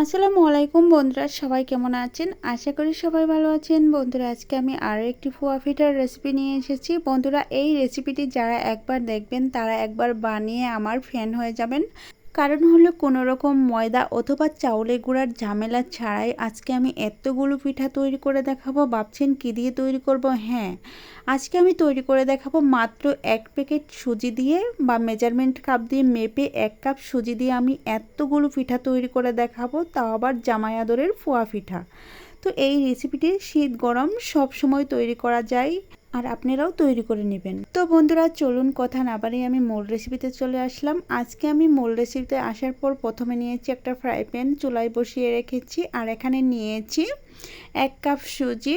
আসসালামু আলাইকুম বন্ধুরা, সবাই কেমন আছেন? আশা করি সবাই ভালো আছেন। বন্ধুরা, আজকে আমি আরও একটি ফোয়া ফিটার রেসিপি নিয়ে এসেছি। বন্ধুরা, এই রেসিপিটি যারা একবার দেখবেন, তারা একবার বানিয়ে আমার ফ্যান হয়ে যাবেন। কারণ হলো কোনো রকম ময়দা অথবা চাউলের গুঁড়ার ঝামেলা ছাড়াই আজকে আমি এতগুলো পিঠা তৈরি করে দেখাবো, ভাবছেন কী দিয়ে তৈরি করব? হ্যাঁ আজকে আমি তৈরি করে দেখাবো মাত্র এক প্যাকেট সুজি দিয়ে বা মেজারমেন্ট কাপ দিয়ে মেপে এক কাপ সুজি দিয়ে আমি এতগুলো পিঠা তৈরি করে দেখাবো, তাও আবার জামাই আদরের ফোয়া পিঠা। তো এই রেসিপিটি শীত গরম সব সময় তৈরি করা যায়। আর আপনারাও তৈরি করে নেবেন। তো বন্ধুরা, চলুন কথা না বাড়িয়ে আমি মোল রেসিপিতে চলে আসলাম। আজকে আমি মোল রেসিপিতে আসার পর প্রথমে নিয়েছি একটা ফ্রাই প্যান চুলায় বসিয়ে রেখেছি আর এখানে নিয়েছি এক কাপ সুজি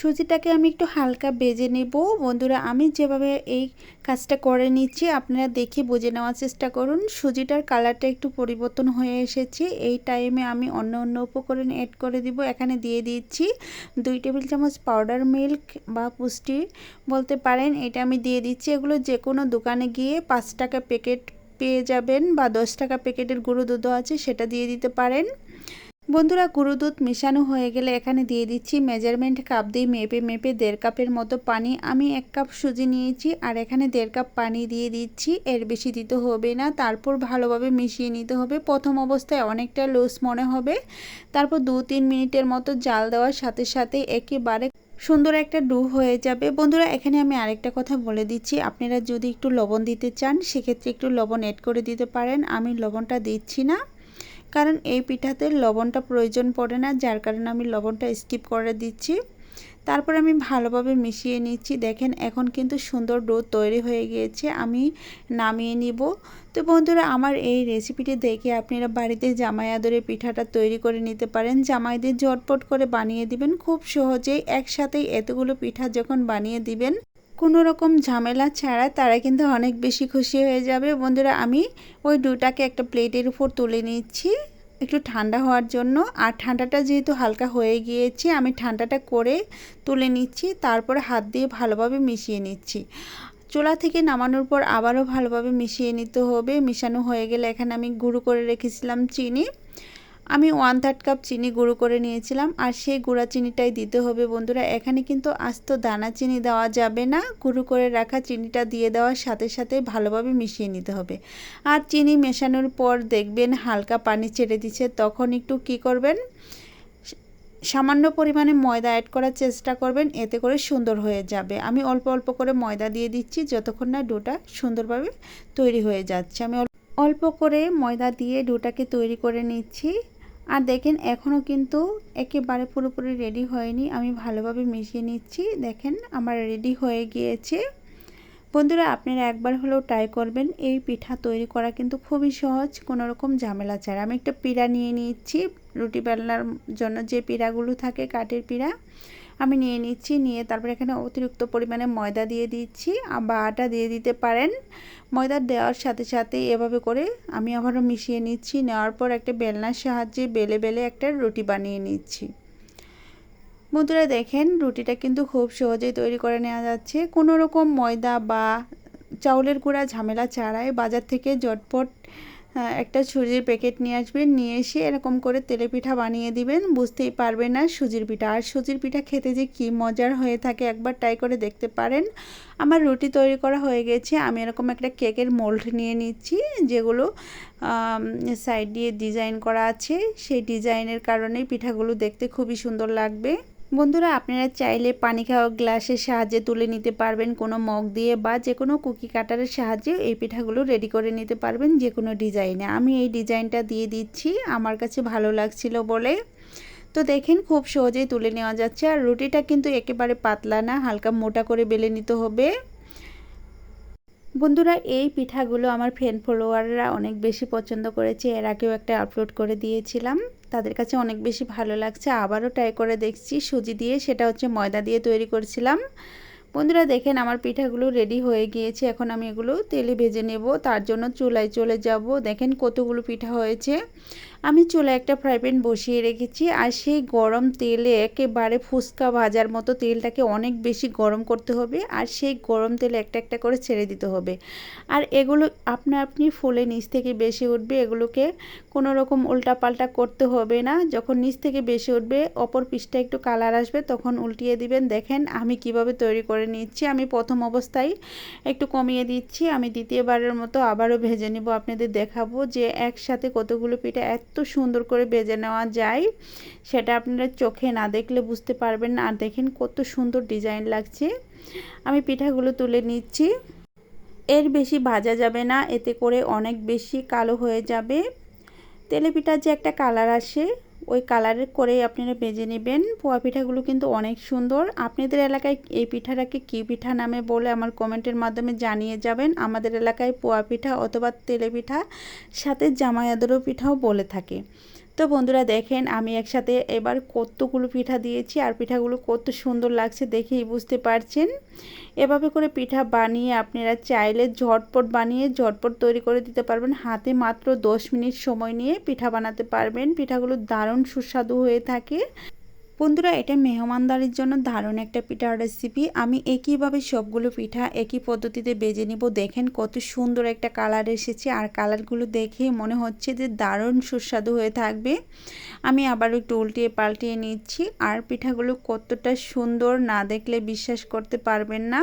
সুজিটাকে আমি একটু হালকা বেজে নেব। বন্ধুরা, আমি যেভাবে এই কাজটা করে নিচ্ছি, আপনারা দেখে বুঝে নেওয়ার চেষ্টা করুন। সুজিটার কালারটা একটু পরিবর্তন হয়ে এসেছে। এই টাইমে আমি অন্য অন্য উপকরণ অ্যাড করে দিব। এখানে দিয়ে দিচ্ছি দুই টেবিল চামচ পাউডার মিল্ক বা পুষ্টি বলতে পারেন। এটা আমি দিয়ে দিচ্ছি। এগুলো যে কোনো দোকানে গিয়ে পাঁচ টাকা প্যাকেট পেয়ে যাবেন বা দশ টাকা প্যাকেটের গুঁড়ো দুধও আছে, সেটা দিয়ে দিতে পারেন। বন্ধুরা গুঁড়ো দুধ মেশানো হয়ে গেলে এখানে দিয়ে দিচ্ছি মেজারমেন্ট কাপ দিয়ে মেপে মেপে দেড় কাপের মতো পানি। আমি এক কাপ সুজি নিয়েছি আর এখানে দেড় কাপ পানি দিয়ে দিচ্ছি। এর বেশি দিতে হবে না, তারপর ভালোভাবে মিশিয়ে নিতে হবে। প্রথম অবস্থায় অনেকটা লুজ মনে হবে। তারপর দু তিন মিনিটের মতো জাল দেওয়ার সাথে সাথে একেবারে সুন্দর একটা ডু হয়ে যাবে। বন্ধুরা, এখানে আমি আরেকটা কথা বলে দিচ্ছি। আপনারা যদি একটু লবণ দিতে চান, সেক্ষেত্রে একটু লবণ অ্যাড করে দিতে পারেন। আমি লবণটা দিচ্ছি না। কারণ এই পিঠাতে লবণটা প্রয়োজন পড়ে না, যার কারণে আমি লবণটা স্কিপ করে দিচ্ছি। তারপর আমি ভালোভাবে মিশিয়ে নিচ্ছি। দেখেন, এখন কিন্তু সুন্দর ডো তৈরি হয়ে গিয়েছে, আমি নামিয়ে নিব। তো বন্ধুরা, আমার এই রেসিপিটি দেখে আপনারা বাড়িতে জামাই আদরে পিঠাটা তৈরি করে নিতে পারেন। জামাইদের ঝটপট করে বানিয়ে দিবেন। খুব সহজেই একসাথেই এতগুলো পিঠা যখন বানিয়ে দিবেন কোনো রকম ঝামেলা ছাড়া তারা কিন্তু অনেক বেশি খুশি হয়ে যাবে। বন্ধুরা, আমি ওই দুটাকে একটা প্লেটের উপর তুলে নিচ্ছি একটু ঠান্ডা হওয়ার জন্য। আর ঠান্ডাটা যেহেতু হালকা হয়ে গিয়েছে, আমি ঠান্ডাটা করে তুলে নিচ্ছি, তারপরে হাত দিয়ে ভালোভাবে মিশিয়ে নিচ্ছি। চুলা থেকে নামানোর পর আবারও ভালোভাবে মিশিয়ে নিতে হবে। মিশানো হয়ে গেলে এখানে আমি গুঁড়ো করে রেখেছিলাম চিনি। আমি ওয়ান থার্ড কাপ চিনি গুঁড়ো করে নিয়েছিলাম, আর সেই গুঁড়া চিনিটাই দিতে হবে বন্ধুরা। এখানে কিন্তু আস্ত দানা চিনি দেওয়া যাবে না, গুঁড়ো করে রাখা চিনিটা দিয়ে দেওয়ার সাথে সাথে ভালোভাবে মিশিয়ে নিতে হবে। আর চিনি মেশানোর পর দেখবেন হালকা পানি ছেড়ে দিচ্ছে, তখন একটু কি করবেন? সামান্য পরিমাণে ময়দা অ্যাড করার চেষ্টা করবেন, এতে করে সুন্দর হয়ে যাবে। আমি অল্প অল্প করে ময়দা দিয়ে দিচ্ছি, যতক্ষণ না ডোটা সুন্দরভাবে তৈরি হয়ে যাচ্ছে। আমি অল্প করে ময়দা দিয়ে ডোটাকে তৈরি করে নিচ্ছি। আর দেখেন, এখনও কিন্তু একেবারে পুরোপুরি রেডি হয়নি। আমি ভালোভাবে মিশিয়ে নিচ্ছি। দেখেন, আমার রেডি হয়ে গিয়েছে। বন্ধুরা, আপনারা একবার হলেও ট্রাই করবেন। এই পিঠা তৈরি করা কিন্তু খুবই সহজ, কোনো রকম ঝামেলা ছাড়া। আমি একটা পিড়া নিয়ে নিচ্ছি, রুটি বেলনার জন্য যে পিড়াগুলো থাকে, কাঠের পিড়া। আমি নিয়ে নিচ্ছি, নিয়ে তারপর এখানে অতিরিক্ত পরিমাণে ময়দা দিয়ে দিচ্ছি। বা আটা দিয়ে দিতে পারেন। ময়দা দেওয়ার সাথে সাথে এভাবে করে আমি আবারও মিশিয়ে নিচ্ছি। নেওয়ার পর একটা বেলনার সাহায্যে বেলে বেলে একটা রুটি বানিয়ে নিচ্ছি। বন্ধুরা দেখেন, রুটিটা কিন্তু খুব সহজেই তৈরি করে নেওয়া যাচ্ছে। কোনো রকম ময়দা বা চাউলের গুঁড়া ঝামেলা ছাড়াই বাজার থেকে জটপট একটা সুজির প্যাকেট নিয়ে আসবেন, নিয়ে এসে এরকম করে তেলে পিঠা বানিয়ে দিবেন, বুঝতেই পারবেন না সুজির পিঠা। আর সুজির পিঠা খেতে যে কী মজার হয়ে থাকে একবার ট্রাই করে দেখতে পারেন। আমার রুটি তৈরি করা হয়ে গেছে, আমি এরকম একটা কেকের মোল্ড নিয়ে নিচ্ছি, যেগুলো সাইড দিয়ে ডিজাইন করা আছে। সেই ডিজাইনের কারণেই পিঠাগুলো দেখতে খুবই সুন্দর লাগবে। বন্ধুরা, আপনারা চাইলে পানি খাওয়া গ্লাসের সাহায্যে তুলে নিতে পারবেন। কোনো মগ দিয়ে বা যে কোনো কুকি কাটারের সাহায্যে এই পিঠাগুলো রেডি করে নিতে পারবেন যে কোনো ডিজাইনে। আমি এই ডিজাইনটা দিয়ে দিচ্ছি, আমার কাছে ভালো লাগছিল বলে। তো দেখেন, খুব সহজেই তুলে নেওয়া যাচ্ছে। আর রুটিটা কিন্তু একেবারে পাতলা না, হালকা মোটা করে বেলে নিতে হবে। বন্ধুরা, এই পিঠাগুলো আমার ফ্রেন্ড ফলোয়াররা অনেক বেশি পছন্দ করেছে। এর আগেও একটা আপলোড করে দিয়েছিলাম। তাদের কাছে অনেক বেশি ভালো লাগছে। আবারও ট্রাই করে দেখছি। সুজি দিয়ে সেটা হচ্ছে ময়দা দিয়ে তৈরি করছিলাম। বন্ধুরা, দেখেন আমার পিঠাগুলো রেডি হয়ে গিয়েছে। এখন আমি এগুলো তেলে ভেজে নেব। তার জন্য চুলায় চলে যাব। দেখেন কতগুলো পিঠা হয়েছে। আমি চুলে একটা ফ্রাই প্যান বসিয়ে রেখেছি আর সেই গরম তেলে একেবারে ফুচকা ভাজার মতো তেলটাকে অনেক বেশি গরম করতে হবে আর সেই গরম তেলে একটা একটা করে ছেড়ে দিতে হবে। আর এগুলো আপনা আপনি ফুলে নিচ থেকে বেশি উঠবে, এগুলোকে কোনো রকম উল্টাপাল্টা করতে হবে না। যখন নিচ থেকে বেশি উঠবে, অপর পিসটা একটু কালার আসবে, তখন উল্টিয়ে দিবেন। দেখেন আমি কীভাবে তৈরি করে নিচ্ছি। আমি প্রথম অবস্থায় একটু কমিয়ে দিচ্ছি। আমি দ্বিতীয়বারের মতো আবারও ভেজে নিব। আপনাদের দেখাবো যে একসাথে কতগুলো পিঠা, এত সুন্দর করে বেজে নেওয়া যায়, সেটা আপনারা চোখে না দেখলে বুঝতে পারবেন না। আর দেখেন কত সুন্দর ডিজাইন লাগছে। আমি পিঠাগুলো তুলে নিচ্ছি। এর বেশি ভাজা যাবে না, এতে করে অনেক বেশি কালো হয়ে যাবে। তেলে পিঠার যে একটা কালার আসে ওই কালারের করেই আপনারা বেজে নেবেন। পোয়া পিঠাগুলো কিন্তু অনেক সুন্দর। আপনাদের এলাকায় এই পিঠাটাকে কী পিঠা নামে বলে আমার কমেন্টের মাধ্যমে জানিয়ে যাবেন। আমাদের এলাকায় পোয়া পিঠা অথবা তেলে পিঠা, সাথে জামায়াদেরও পিঠাও বলে থাকে। তো বন্ধুরা দেখেন, আমি একসাথে এবার কতগুলো পিঠা দিয়েছি আর পিঠাগুলো কত সুন্দর লাগছে দেখেই বুঝতে পারছেন। এভাবে করে পিঠা বানিয়ে আপনারা চাইলে ঝটপট বানিয়ে ঝটপট তৈরি করে দিতে পারবেন। হাতে মাত্র দশ মিনিট সময় নিয়ে পিঠা বানাতে পারবেন। পিঠাগুলো দারুণ সুস্বাদু হয়ে থাকে। বন্ধুরা, এটা মেহমানদারির জন্য দারুণ একটা পিঠার রেসিপি আমি একইভাবে সবগুলো পিঠা একই পদ্ধতিতে বেজে নিব। দেখেন কত সুন্দর একটা কালার এসেছে আর কালারগুলো দেখে মনে হচ্ছে যে দারুণ সুস্বাদু হয়ে থাকবে। আমি আবার একটু উল্টিয়ে পাল্টিয়ে নিচ্ছি আর পিঠাগুলো কতটা সুন্দর না দেখলে বিশ্বাস করতে পারবেন না।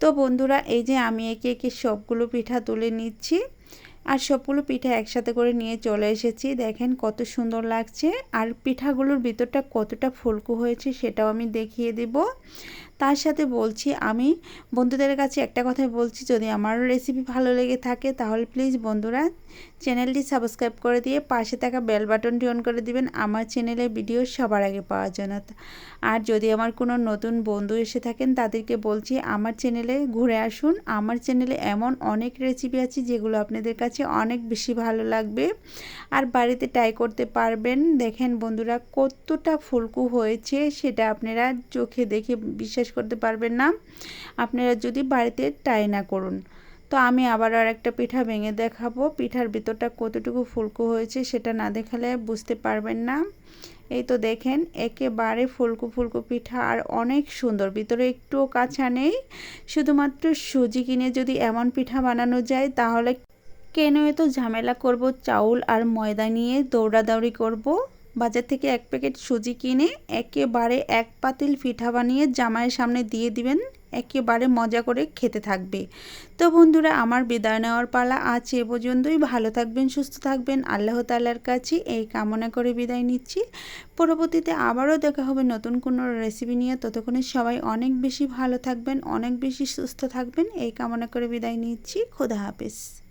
তো বন্ধুরা, এই যে আমি একে একে সবগুলো পিঠা তুলে নিচ্ছি। আর সবগুলো পিঠা একসাথে করে নিয়ে চলে এসেছি। দেখেন কত সুন্দর লাগছে। আর পিঠাগুলোর ভিতরটা কতটা ফুলকো হয়েছে সেটাও আমি দেখিয়ে দেব। তার সাথে বলছি, আমি বন্ধুদের কাছে একটা কথাই বলছি, যদি আমার রেসিপি ভালো লেগে থাকে তাহলে প্লিজ বন্ধুরা চ্যানেলটি সাবস্ক্রাইব করে দিয়ে পাশে থাকা বেল বাটনটি অন করে দিবেন। আমার চ্যানেলে ভিডিও সবার আগে পাওয়ার জন্য। আর যদি আমার কোনো নতুন বন্ধু এসে থাকেন, তাদেরকে বলছি, আমার চ্যানেলে ঘুরে আসুন। আমার চ্যানেলে এমন অনেক রেসিপি আছে যেগুলো আপনাদের কাছে অনেক বেশি ভালো লাগবে। আর বাড়িতে ট্রাই করতে পারবেন। দেখেন বন্ধুরা কতটা ফুলকু হয়েছে, সেটা আপনারা চোখে দেখে বিশ্বাস করতে পারবেন না। আপনারা যদি বাড়িতে ট্রাই না করুন। তো আমি আবার আর একটা পিঠা ভেঙে দেখাবো। পিঠার ভিতরটা কতটুকু ফুলকু হয়েছে সেটা না দেখালে বুঝতে পারবেন না। এই তো দেখেন একেবারে ফুলকু ফুলকু পিঠা আর অনেক সুন্দর। ভিতরে একটুও কাঁচা নেই। শুধুমাত্র সুজি কিনে যদি এমন পিঠা বানানো যায় তাহলে কেন এত ঝামেলা করব? চাউল আর ময়দা নিয়ে দৌড়াদৌড়ি করব? বাজার থেকে এক প্যাকেট সুজি কিনে একেবারে এক পাতিল পিঠা বানিয়ে জামাইয়ের সামনে দিয়ে দিবেন। একেবারে মজা করে খেতে থাকবে। তো বন্ধুরা, আমার বিদায় নেওয়ার পালা আজ এ পর্যন্তই। ভালো থাকবেন, সুস্থ থাকবেন। আল্লাহ তাল্লার কাছে এই কামনা করে বিদায় নিচ্ছি। পরবর্তীতে আবারও দেখা হবে নতুন কোনো রেসিপি নিয়ে। ততক্ষণে সবাই অনেক বেশি ভালো থাকবেন, অনেক বেশি সুস্থ থাকবেন। এই কামনা করে বিদায় নিচ্ছি। খুদা হাফেজ।